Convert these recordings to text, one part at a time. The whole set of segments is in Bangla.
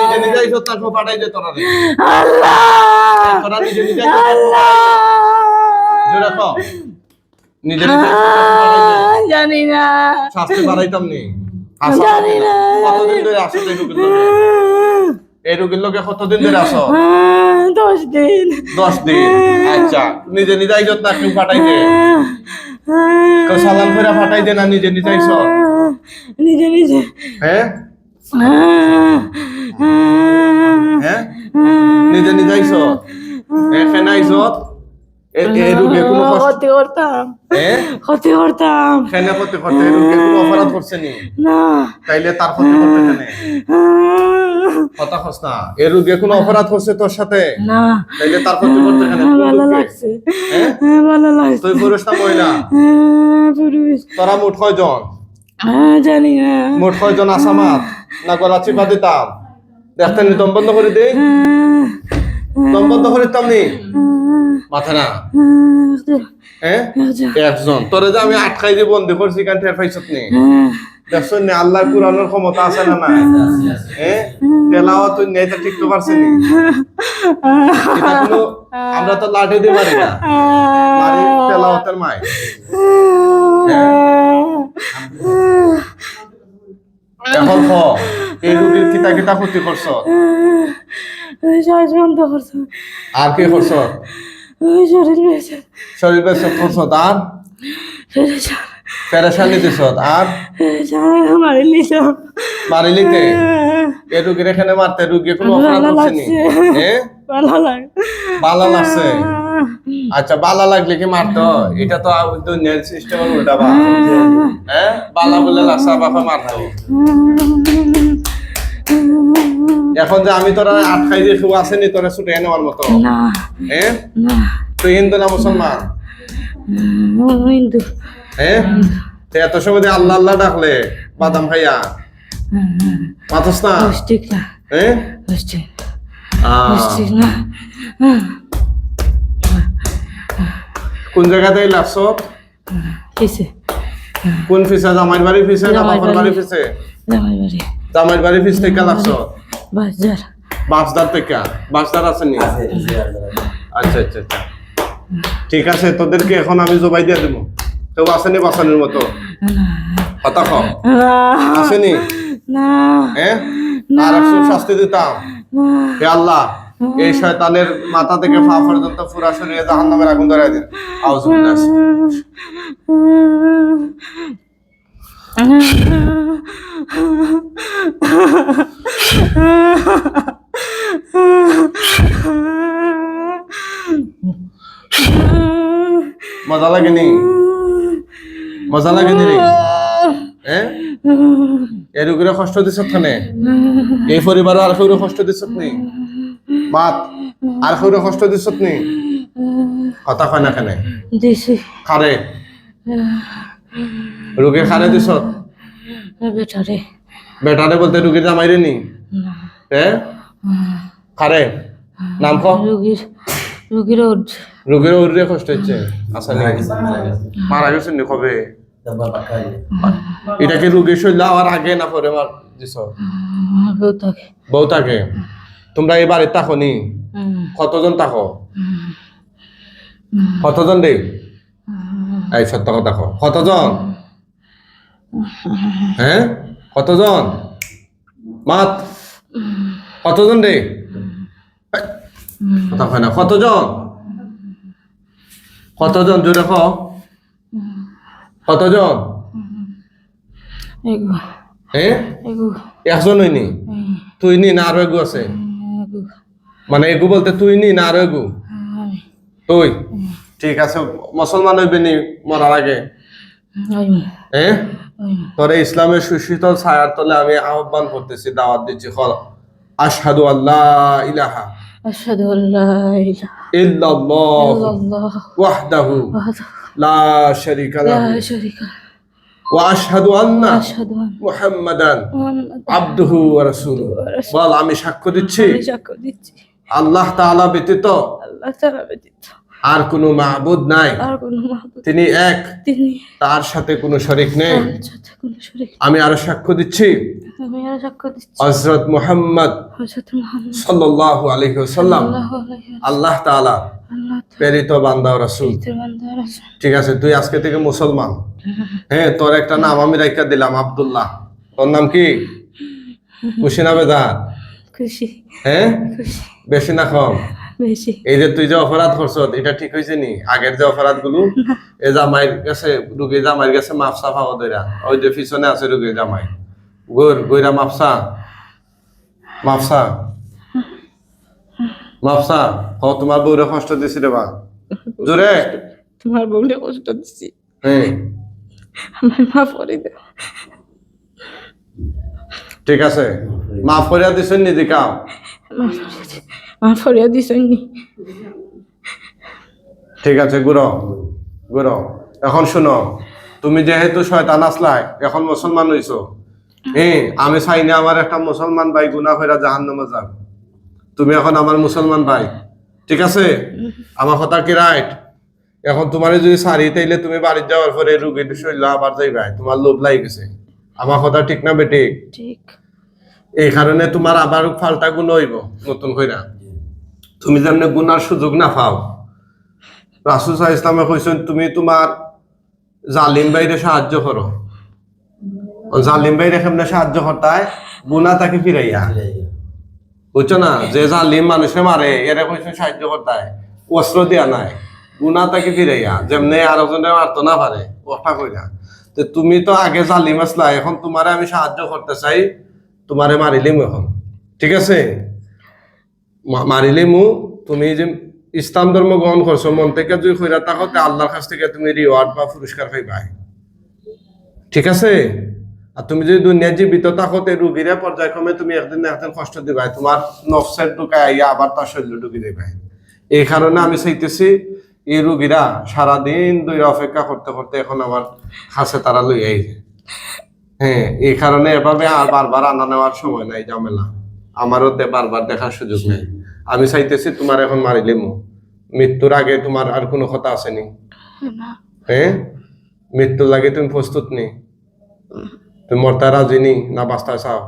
নিজে নিজে আইসো তারপর পাঠাই দে তোরা তোরা নিজে নিজে। নিজে নিজে দে। জানি না। শাস্তি বাড়াইতাম নি। জানি না, কতদিন ধরে এই রোগীর লগে কতদিন ধরে আসো দশ দিন। দশ দিন? আচ্ছা নিজে নিজে আইজত না কেউ পাঠাই দে কেউ সালাম করে পাঠাই দে না নিজে নিজে আইসো নিজে নিজে। হ্যাঁ? হ্যাঁ নিজে নিজে আইসো হ্যাঁ। কোনো অপরাধ করছে তোর সাথে? না। তাইলে তার ক্ষতি করতে কেনে? কোন ভালো রোগে? লাগছে। হ্যাঁ? ভালো লাগছে। তুই পুরুষ না মহিলা? পুরুষ। তোরা মোট কয়জন? জানি না। মোট কয়জন আসামাত না গলা চিপা দিতাম? দেখতে নি দম বন্ধ করে দে দম বন্ধ করে দিতাম নি? মাথা না হ্যাঁ একজন তোরে যে আমি আটকাই দিয়ে বন্দি করছি টের পাইছত নি দেখছ নি আল্লাহ কুরানোর ক্ষমতা আছে না নাই হ্যাঁ তেলাওয়া তুই নেইতে ঠিক তো পারছিস নি আমরা তো লাঠি দিয়ে না মারি তেলাওয়াতের মাই এখন খ এই রুগীর কিতা কিতা ক্ষতি করছে আর কি করছ শরীর বেঁচে শরীর আর? আর? মারি মারিলিতে এ রুগীর এখানে মারতে রুগী কোনো অপরাধ করছে। হ্যাঁ ভালো লাগে লাগছে? আচ্ছা বালা লাগলে কি মারতো এটা তো দুনিয়ার সিস্টেমের উল্টা বা হ্যাঁ। বালা বলে লাগছে বাপা মারতো এখন যে আমি তোরা আটকাই দিয়ে কেউ আসেনি তোরা ছুটে নেওয়ার মতো। হ্যাঁ তুই হিন্দু না মুসলমান? হিন্দু। হ্যাঁ এত সময় আল্লাহ আল্লাহ ডাকলে বাদাম খাইয়া? মাথস না? হ্যাঁ কোন জায়গাতে লাগছ কিসে কোন ফিসে? জামাইর বাড়ি ফিসে না জামাইর বাবার বাড়ি। ফিসে? জামাই বাড়ি জামাইর বাড়ি ফিস থেকে লাগছ বাজার। বাসদার থেকে? বাসদার আসেনি? আচ্ছা আচ্ছা আচ্ছা। ঠিক আছে তোদেরকে এখন আমি জবাই দিয়ে দেবো। কেউ আসেনি বাসানোর মতো? কথা কম আসেনি? না। হ্যাঁ আর একশো শাস্তি দিতাম। হে আল্লাহ এই শয়তানের মাথা থেকে পা পর্যন্ত পুরা শরীরে জাহান নামের আগুন ধরাই দিন। আউযুবিল্লাহ মজা লাগেনি? মজা লাগেনি রে। হ্যাঁ কষ্ট দিছ থানে এই পরিবার আর কেউ কষ্ট দিছ নি? মাত আর কেউ কষ্ট দিছ নি? কথা কয় না কেনে? দিছি। খারে রোগী খারে দিছ? বেটারে। বেটারে বলতে রুগীর জামাইরে নি না। হ্যাঁ খারে? নাম ক? রুগীর রুগীর ওর। রোগীর ওরে কষ্ট হচ্ছে। আসলে মারা গেছে নি কবে? এটা কি রুগী শৈল আর আগে না পরে মার দিছ? বউ থাকে বউ থাকে তোমরা এই বাড়িতে থাকো নি? কতজন থাকো? হুম, কতজন রে? এই সত্য কথা কো কতজন? হ্যাঁ? কতজন? মাত। কতজন রে? কথা কয় না। কতজন? কতজন? জোরে ক কতজন? হ্যাঁ? একজন হইনি? তুই নি না আরও এগু আছে? মানে এগু বলতে তুই নি না আরও এগু? তুই? ঠিক আছে মুসলমান হইবে নি মরার আগে? হ্যাঁ তোরে ইসলামের সুশীতল ছায়ার তলে আমি আহ্বান করতেছি দাওয়াত দিচ্ছি খল। আশহাদু আল্লাহ ইলাহা আশহাদু আল্লা ইলাহা ইল্লাল্লাহ ওয়াহদাহু লা শারীকা লা লাহু শারীকা ওয়া আশহাদু আন্না আশহাদু আন্না মুহাম্মাদান মুহাম্মাদান আবদুহু ওয়া রাসূলুহু। বল আমি সাক্ষ্য দিচ্ছি? সাক্ষ্য দিচ্ছি। আল্লাহ তাআলা ব্যতীত আল্লাহ ব্যতীত। আর কোনো মাহবুদ নাই। তিনি এক। তার সাথে কোনো শরিক নেই। আমি আরও সাক্ষ্য দিচ্ছি। হযরত মুহাম্মদ সাল্লাল্লাহু আলাইহি ওয়াসাল্লাম। আল্লাহ তাআলা প্রেরিত বান্দা ও রাসূল। ঠিক আছে তুই আজকে থেকে মুসলমান। হ্যাঁ তোর একটা নাম আমি রাইখা দিলাম আব্দুল্লাহ। তোর নাম কি? খুশি না বেদার খুশি। হ্যাঁ? বেশি না কম। বেশি। এই যে তুই যে অপরাধ করছ এটা ঠিক হয়েছে নি? আগের যে অপরাধগুলো এ জামাইয়ের কাছে রুগী জামাইয়ের কাছে ওই যে পিছনে আছে রুগী জামাই। গোর গইরা মাপসা মাপসা মাপসা হ তোমার বউরে কষ্ট দিছি রে বা জোরে। তোমার বউলে কষ্ট হ্যাঁ আমার মা পরে দেও ঠিক আছে। মাফ করিয়া দিছেন নিদি কাও মা ফরিয়া দিছনি। ঠিক আছে গুরো গুরো। এখন শুনো তুমি যেহেতু শয়তান আসলাই এখন মুসলমান হইছো। হ্যাঁ আমি চাই না আমার একটা মুসলমান ভাই গুনা কইরা জাহান্নামে যাক। তুমি এখন আমার মুসলমান ভাই ঠিক আছে? আমার কথা কি রাইট এখন তোমার যদি সারি তাইলে তুমি বাড়ি যাওয়ার পরে রুগীর শরীর আবার যাইবাই তোমার লোভ লাগি গেছে। আমার কথা ঠিক না বেটি? ঠিক। এই কারণে তোমার আবার ফাল্টা গুণ হইব, নতুন কইরা। তুমি যেমনি গুনার সুযোগ না পাও। রাসুল সাহা ইসলামে কইছেন, তুমি তোমার জালিম বাইরে সাহায্য করো। জালিম বাইরে কেমনে সাহায্য করতায়? গুনা তাকে ফিরাইয়া। বুঝছ না? যে জালিম মানুষে মারে, এরা কইছেন সাহায্য করতায়। অস্ত্র দিয়া নাই। গুনা তাকে ফিরাইয়া। যেমনি আরও জনে মারতো না পারে, কথা কইরা। তো তুমি তো আগে জালিম আসলা, এখন তোমারে আমি সাহায্য করতে চাই। তোমারে মারিলিম এখন ঠিক আছে? মা- মারিলিমু তুমি যে ইসলাম ধর্ম গ্রহণ করছ মন থেকে যদি কইরা থাকো তে আল্লাহর কাছ থেকে তুমি রিওয়ার্ড বা পুরস্কার পাইবাই ঠিক আছে? আর তুমি যদি দুনিয়া জীবিত থাকো তে রুগীরা পর্যায়ক্রমে তুমি একদিন একদিন কষ্ট দিবাই। তোমার নফসের ঢুকায় আইয়া আবার তার শরীর ঢুকি দিবাই। এই কারণে আমি চাইতেছি, এই রুগীরা সারাদিন দুই অপেক্ষা করতে করতে এখন আমার কাছে তারা লই আইছে হ্যাঁ এই কারণে এভাবে আর বারবার আনা নেওয়ার সময় নাই ঝামেলা। আমারও বারবার দেখার সুযোগ নেই। আমি চাইতেছি তোমার এখন মারিলিমু মৃত্যুর আগে তোমার আর কোনো কথা আসেনি না? হ্যাঁ? মৃত্যুর লাগে তুমি প্রস্তুত নি? তুমি মরতা রাজি নি না বাস্তা চাও?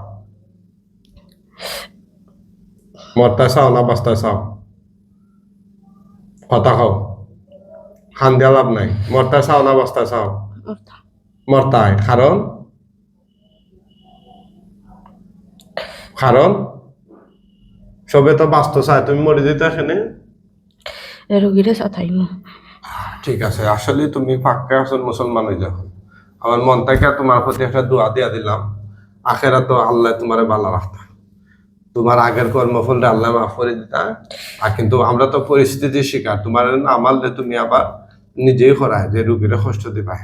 মরতা চাও না বাস্তা চাও? কথা খাও খান দেওয়া লাভ নাই। মরতা চাও না বাস্তা চাও? মরতায় কারণ? কারণ সবে তো বাস্তব চায় তুমি মরে যেতে এখানে? রোগীরে ঠিক আছে আসলে তুমি পাক্কা আসল মুসলমান হয়ে যাও আমার মন থেকে তোমার প্রতি একটা দোয়া দিয়া দিলাম। আখেরা তো আল্লাহ তোমার ভালো রাখতা তোমার আগের কর্মফলটা আল্লাহ মাফ করে দিতা। আর কিন্তু আমরা তো পরিস্থিতির শিকার তোমার না মারলে তুমি আবার নিজেই করায় যে রুগীরা কষ্ট দিবা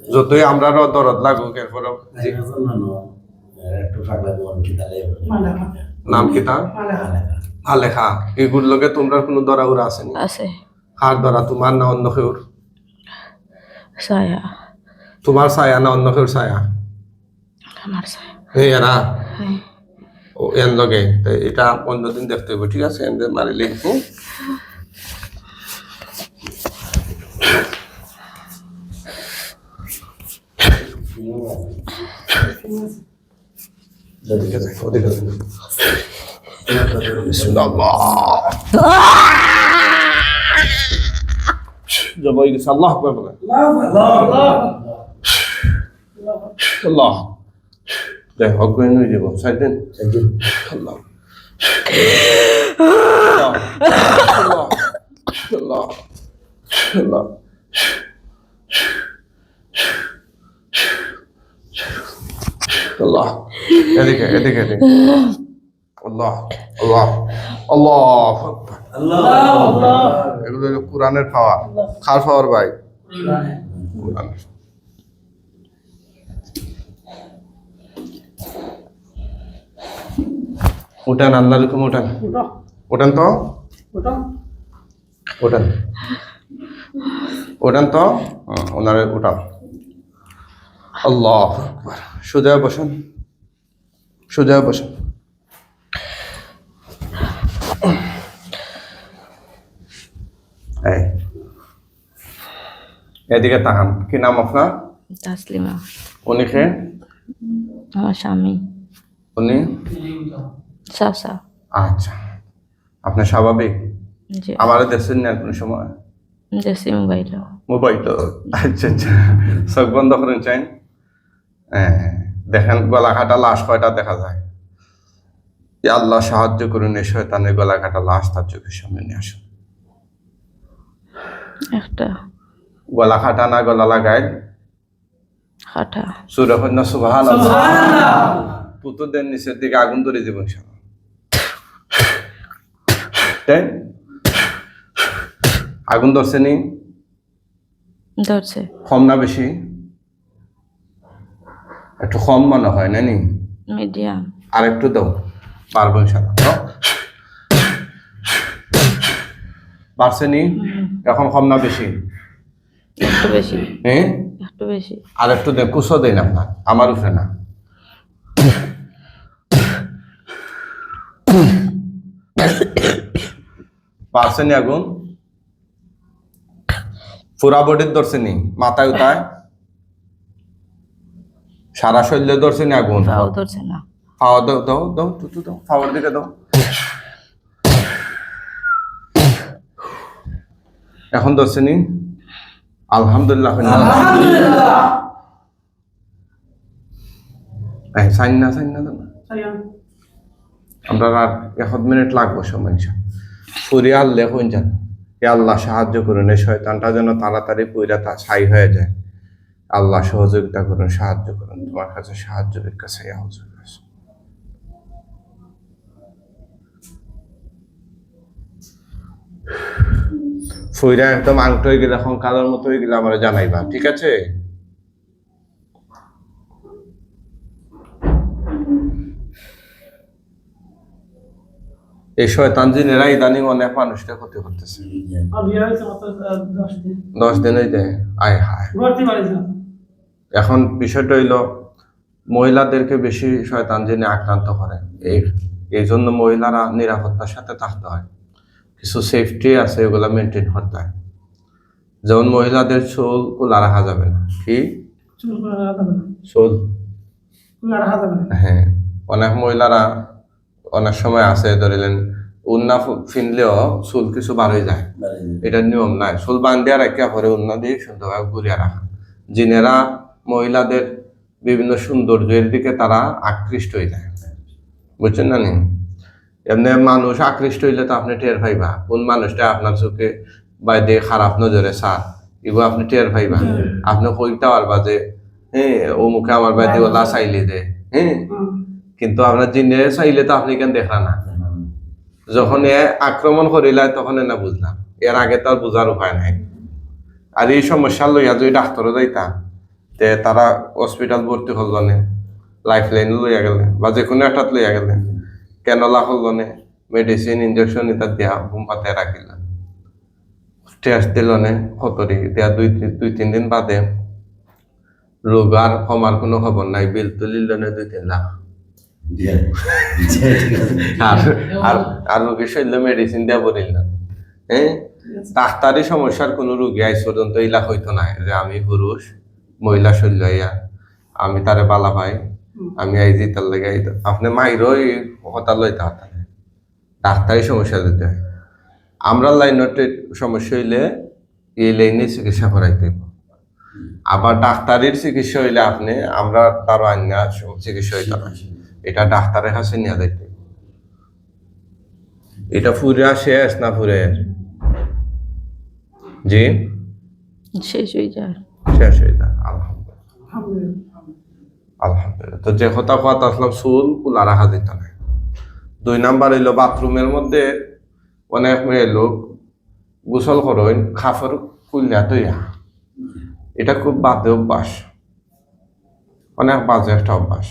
যতই আমরা দরদ লাগুক এরপরে নাম কি তার? আলেখা এগুলোর লগে তোমরা কোনো দরা উরা আসেনি আছে। কার দরা তোমার না অন্য কেউর? ছায়া। তোমার ছায়া না অন্য কেউর ছায়া? আমার ছায়া। এই এরা। হ্যাঁ। ও এর লগে। এটা অন্যদিন দেখতে হবে ঠিক আছে? এমনি মারি লিখব। ওদিকে যাই। বিসমিল্লাহ। জবাই গেছে আল্লাহ বলে আল্লাহ দেখ অজ্ঞান হয়ে যাব সাইড দেন আল্লাহ। এদিকে এদিকে এদিকে। আল্লাহ আল্লাহ আল্লাহ। এগুলো হলো কোরআনের পাওয়ার। খার পাওয়ার ভাই? উঠান, আল্লাহ উঠান। উঠান তো? উঠান। উঠান তো? ওনারে উঠান আল্লাহ আকবার। সোজা বসুন। সোজা বসুন। এদিকে তাকান। কি নাম আপনার? তাসলিমা। উনি কে? আমার স্বামী। উনি? সাসা। আচ্ছা। আপনি স্বাভাবিক? আমার দেশের না কোনো সময়? দেশি মোবাইল মোবাইল আচ্ছা আচ্ছা। সব বন্ধ করেন চাই হ্যাঁ দেখেন গলা কাটা লাশ কয়টা দেখা যায়? আল্লাহ সাহায্য করুন এই শয়তানের গলা কাটা লাশ তার চোখের সামনে নিয়ে আসুন। একটা। গলা কাটা না গলা লাগায় পুতুদের নিচের দিকে আগুন ধরে দিব ইনশাআল্লাহ। তাই? আগুন ধরছে নি? ধরছে। কম না বেশি? একটু কম মনে হয় না নি মিডিয়াম। আর একটু দাও পারব ইনশাআল্লাহ। বাড়ছে নি? এখন কম না বেশি? একটু বেশি। হ্যাঁ একটু বেশি। আর একটু দেন কুসো দেন আপনার আমার উপরে না। পারছেনি আগুন? পুরা বডির ধরছেনি মাথায় উঠায়? সারা শরীরে ধরছেনি আগুন পাও ধরছে না। খাওয়া দাও দাও দাও তুতু দাও খাওয়ার দিকে দাও। এখন ধরছেনি আলহামদুলিল্লাহ এই সাইন না সাইন না দাও না। আমরা আর এক মিনিট লাগবো সময় ফুরি আল্লে হইন যান এ আল্লাহ সাহায্য করুন এই শয়তানটা যেন তাড়াতাড়ি পুইরা তা ছাই হয়ে যায়। আল্লাহ সহযোগিতা করুন সাহায্য করুন তোমার কাছে সাহায্য ভিক্ষা চাই। ফুইরা একদম আংট হয়ে গেলে এখন কালোর মতো হয়ে গেলে আমার জানাইবা ঠিক আছে? এই শয়তান জিনেরা ইদানিং অনেক মানুষকে ক্ষতি করতেছে। দশ দিন। দশ দিনই দেয় আয় হায়। এখন বিষয়টা হইল মহিলাদেরকে বেশি শয়তান জেনে আক্রান্ত করে এই এই জন্য মহিলারা নিরাপত্তার সাথে থাকতে হয়। কিছু সেফটি আছে এগুলা মেনটেন করতে হয়। যেমন মহিলাদের চুল কুলা রাখা যাবে না। কি? চুল হ্যাঁ অনেক মহিলারা অনেক সময় আছে ধরিলেন উন্না ফিনলেও চুল কিছু বার হয়ে যায়। এটা নিয়ম নাই। চুল বান্ধিয়া রাখিয়া পরে উন্না দিয়ে সুন্দরভাবে ঘুরিয়া রাখা। জিনেরা মহিলাদের বিভিন্ন সৌন্দর্যের দিকে তারা আকৃষ্ট হয়ে যায়। বুঝছেন না নি? এমনি মানুষ আকৃষ্ট হইলে তো আপনি টের পাইবা। কোন মানুষটা আপনার চোখে বাইরে খারাপ নজরে সার এগুলো আপনি টের পাইবা? আপনি কইতে পারবা যে হ্যাঁ ও মুখে আমার বাইরে ওলা চাইলে দে। হ্যাঁ কিন্তু আপনার জিনে চাইলে তো আপনি কেন দেখা না? যখন এ আক্রমণ করিলাই তখন এ না বুঝলাম। এর আগে তো আর বুঝার উপায় নাই। আর এই সমস্যা লইয়া যদি ডাক্তারও যাইতাম তে তারা হসপিটাল ভর্তি হল জনে লাইফ লাইন লইয়া গেলে বা যে কোনো একটা লইয়া গেলে। কেনলা হল জনে মেডিসিন ইঞ্জেকশন এটা দেয়া ঘুম পাতে রাখিল। টেস্ট দিল নে কতরি দেয়া দুই তিন- দুই তিন দিন বাদে রোগ আর কমার কোনো খবর নাই বিল তুলিল নে দুই তিন লাখ। আর আর আর রোগীর শৈল্য মেডিসিন দেওয়া বলিল না। হ্যাঁ ডাক্তারি সমস্যার কোনো রোগী আজ পর্যন্ত ইলা হইতো না যে আমি পুরুষ। মহিলা ইয়া আমি তারে বালা পাই আমি আই জিতার লেগে আইতো আপনি এই কথা লইতে হতাম ডাক্তারি সমস্যা দিতে হয়। আমরা লাইনতে সমস্যা হইলে এই লাইনে চিকিৎসা করাইতে। আবার ডাক্তারির চিকিৎসা হইলে আপনি আমরা তার অন্য চিকিৎসা হইতে না এটা ডাক্তারের কাছে নিয়ে যাইতে এটা ফুরা শেষ না ফুরে জি? শেষ হয়ে যায়। শেষ হয়ে যায়, আলহামদুলিল্লাহ। আলহামদুলিল্লাহ। তো যে আসলাম দুই নাম্বার হইল বাথরুমের মধ্যে অনেক মেয়ে লোক গোসল করেন, খাফর কুলিয়া তৈয়া এটা খুব বাজে অভ্যাস। অনেক বাজে একটা অভ্যাস।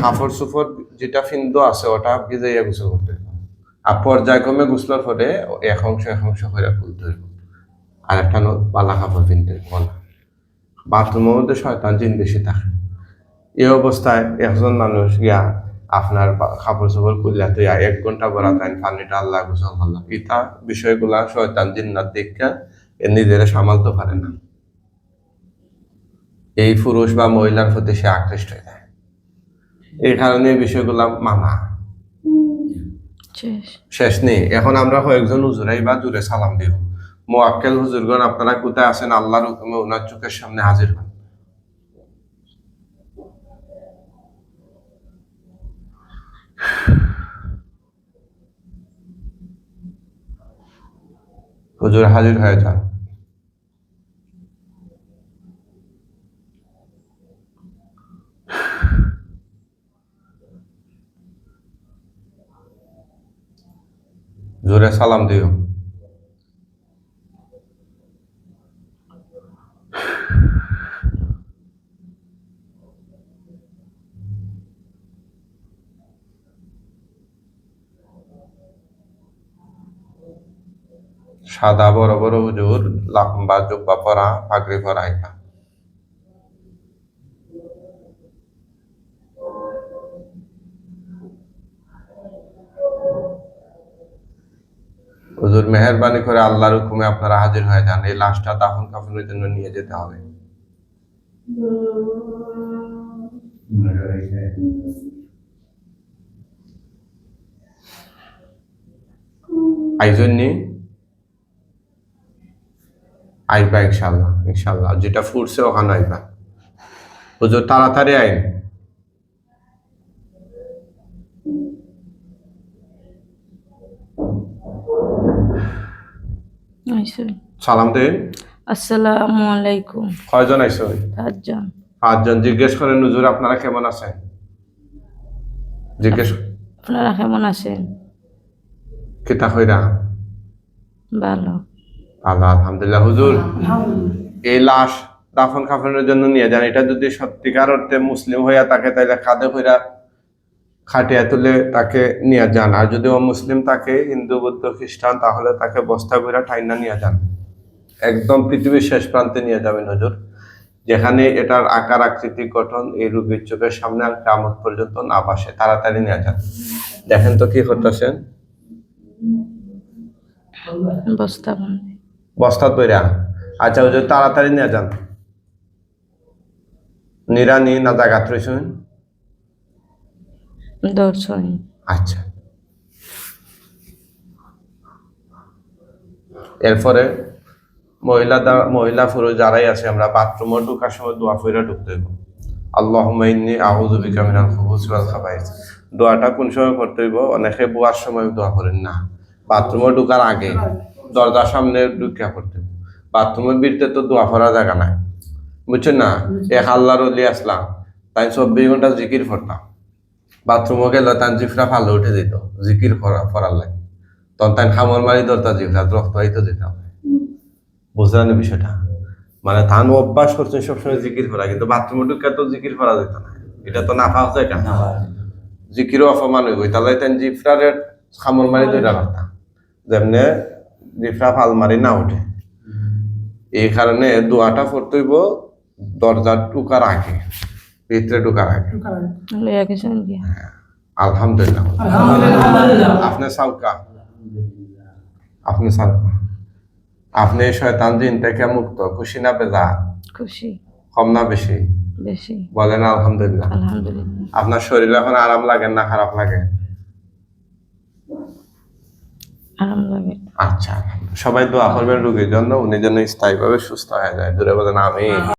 খাফর সুফর যেটা ফিন্দো আছে, ওটা ভিজাইয়া গোসল করতে আর পর্যায়ক্রমে গোসলের পরে এক অংশ এক অংশ করে খুলতে হইব আর একটা ন- পালা কাপড় হইব না। বাথরুমের মধ্যে শয়তান জিন বেশি থাকে। এই অবস্থায় একজন মানুষ গিয়া আপনার কাপড় চোপড় খুললে তো এক ঘণ্টা বড় তাই পানিটা আল্লাহ গোসল করলাম ইতা বিষয়গুলা শয়তান জিন্নার দেখা এ নিজেরা সামালতে পারে না। এই পুরুষ বা মহিলার প্রতি সে আকৃষ্ট হয়ে যায়। এই কারণে বিষয়গুলা মানা। শেষ। শেষ নেই। এখন আমরা কয়েকজন উজুরাই বা জুড়ে সালাম দিব। মোয়াক্কেল হুজুরগণ, আপনারা কোথায় আছেন? আল্লাহর হুকুমে ওনার চোখের সামনে হাজির হন। হুজুর হাজির হয়ে যান। জোরে সালাম দিও। সাদা বড় বড় হুজুর, লম্বা জুব্বা পরা, পাগড়ি পরা এটা হুজুর, মেহরবানি করে আল্লাহর হুকুমে আপনারা হাজির হয়ে যান। এই লাশটা দাফন কাফনের জন্য নিয়ে যেতে হবে। আইজন্যে আইবা ইনশাল্লাহ ইনশাল্লাহ যেটা ফুটছে ওখানে আইবা। হুজুর তাড়াতাড়ি আইন। সালাম দিন। আসসালামু আলাইকুম। কয়জন আইসো পাঁচজন। পাঁচজন। জিজ্ঞেস করেন হুজুর আপনারা কেমন আছেন? জিজ্ঞেস আপনারা কেমন আছেন? কিতা কইরা? ভালো। আল্লাহ আলহামদুলিল্লাহ হুজুর। এই লাশ দাফন কাফনের জন্য নিয়ে যান। এটা যদি সত্যিকার অর্থে মুসলিম হইয়া তাকে তাইলে কাঁধে কইরা খাটিয়া তুলে তাকে নিয়ে যান। আর যদি ও মুসলিম তাকে হিন্দু বৌদ্ধ খ্রিস্টান তাহলে তাকে বস্তা কইরা ঠাইনা নিয়ে যান। একদম পৃথিবীর শেষ প্রান্তে নিয়ে যাবেন হুজুর। যেখানে এটার আকার আকৃতি গঠন এই রোগীর চোখের সামনে আর কামত পর্যন্ত না বাসে তাড়াতাড়ি নিয়ে যান। দেখেন তো কি করতেছেন? বস্তা বস্তা তৈরা আচ্ছা হুজুর তাড়াতাড়ি নিয়ে যান। নিরানি না জাগাত রয়েছেন আচ্ছা। এরপরে মহিলা দা- মহিলা পুরুষ যারাই আছে আমরা বাথরুমে ঢুকার সময় দোয়া ফিরে ঢুকতে হইব। আল্লাহুম্মা ইন্নী আউযু বিকা মিনাল খুবুসি ওয়াল খাবাইস। দোয়াটা কোন সময় করতে হইব? অনেকে বুয়ার সময় দোয়া করেন না। বাথরুমে ঢুকার আগে। দরজার সামনে ঢুকিয়া হইব বাথরুমের বিরতে তো দোয়া করার জায়গা নাই। বুঝছেন না? এক আল্লাহর অলি আসলাম তাই চব্বিশ ঘণ্টা জিকির করতাম। বাথরুমে গেল তার জিফরা ভালো উঠে যেত জিকির করা করার লাগে। তখন তাই খামর মারি ধরতা জিফরা রক্ত হইতে যেতাম বুঝলেন বিষয়টা? মানে ধান অভ্যাস করছেন সবসময় জিকির করা কিন্তু বাথরুমে ঢুকে তো জিকির করা যেত না। এটা তো না পাওয়া যায় কেন জিকিরও অপমান হইব। তাহলে তাই জিফরার খামর মারি ধরে রাখতাম। যেমনে জিফরা ফাল মারি না উঠে এই কারণে দোয়াটা পড়তে হইব দরজার ঢুকার আগে ভিতরে ঢুকার আগে। গিয়া আলহামদুলিল্লাহ। আলহামদুলিল্লাহ। আপনি সাউকা আপনি সাউকা আপনি শয়তান দিন থেকে মুক্ত খুশি না বেজা? খুশি। কম না বেশি? বেশি। বলেন আলহামদুলিল্লাহ। আলহামদুলিল্লাহ। আপনার শরীর এখন আরাম লাগে না খারাপ লাগে? আরাম লাগে। আচ্ছা সবাই দোয়া করবেন রোগীর জন্য, উনি যেন স্থায়ীভাবে সুস্থ হয়ে যায়। দূরে বলেন আমি